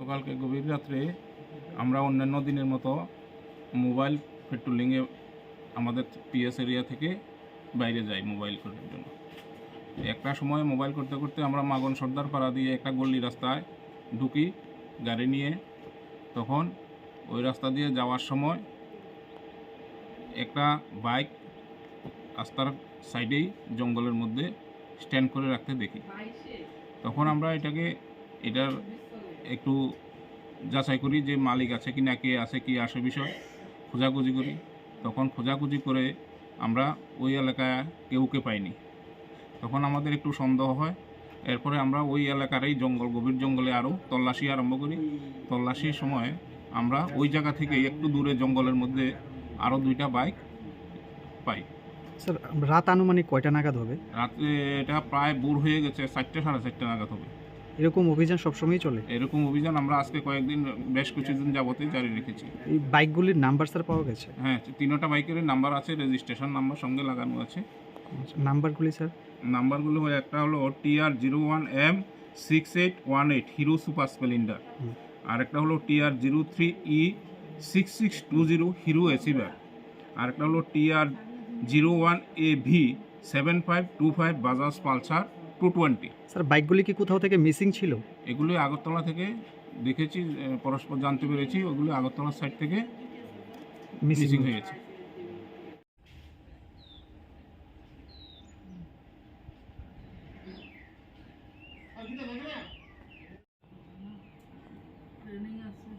গতকালকে গভীর রাত্রে আমরা অন্যান্য দিনের মতো মোবাইল পেট্রোলিংয়ে আমাদের পিএস এরিয়া থেকে বাইরে যাই মোবাইল করার জন্য। একটা সময় মোবাইল করতে করতে আমরা মাগন সর্দার পাড়া দিয়ে একটা গল্লি রাস্তায় ঢুকি গাড়ি নিয়ে। তখন ওই রাস্তা দিয়ে যাওয়ার সময় একটা বাইক রাস্তার সাইডেই জঙ্গলের মধ্যে স্ট্যান্ড করে রাখতে দেখি। তখন আমরা এটাকে এটার একটু যাচাই করি যে মালিক আছে কি না কে আছে কি আসে বিষয় খোঁজাখুঁজি করি। তখন খোঁজাখুঁজি করে আমরা ওই এলাকায় কেউকে পাইনি। তখন আমাদের একটু সন্দেহ হয়। এরপরে আমরা ওই এলাকারই জঙ্গল গভীর জঙ্গলে আরও তল্লাশি আরম্ভ করি। তল্লাশির সময় আমরা ওই জায়গা থেকে একটু দূরে জঙ্গলের মধ্যে আরও দুইটা বাইক পাই। স্যার রাত আনুমানিক কয়টা নাগাদ হবে? রাত্রে এটা প্রায় বুর হয়ে গেছে চারটে সাড়ে চারটে নাগাদ হবে। এরকম অভিযান সবসময় চলে। এরকম অভিযান আমরা আজকে কয়েকদিন বেশ কিছুদিন যাবতই জারি রেখেছি। এই বাইকগুলির নাম্বার স্যার পাওয়া গেছে? হ্যাঁ তিনোটা বাইকের নাম্বার আছে রেজিস্ট্রেশন নাম্বার সঙ্গে লাগানো আছে। আচ্ছা, নাম্বারগুলি স্যার? নাম্বারগুলো একটা হলো TR zero one M six eight one eight Hero Super Splendor. হুম। আর একটা হলো TR zero three E six six two zero Hero achiever আর একটা হলো TR zero one A V seven five two five Bajaj Pulsar two twenty sir বাইকগুলি কি কোথাও থেকে missing ছিল? এগুলি আগরতলা থেকে দেখেছি পরস্পর জানতে পেরেছি ওগুলি আগরতলার সাইড থেকে মিসিং হয়ে গেছে ট্রেনিং আছে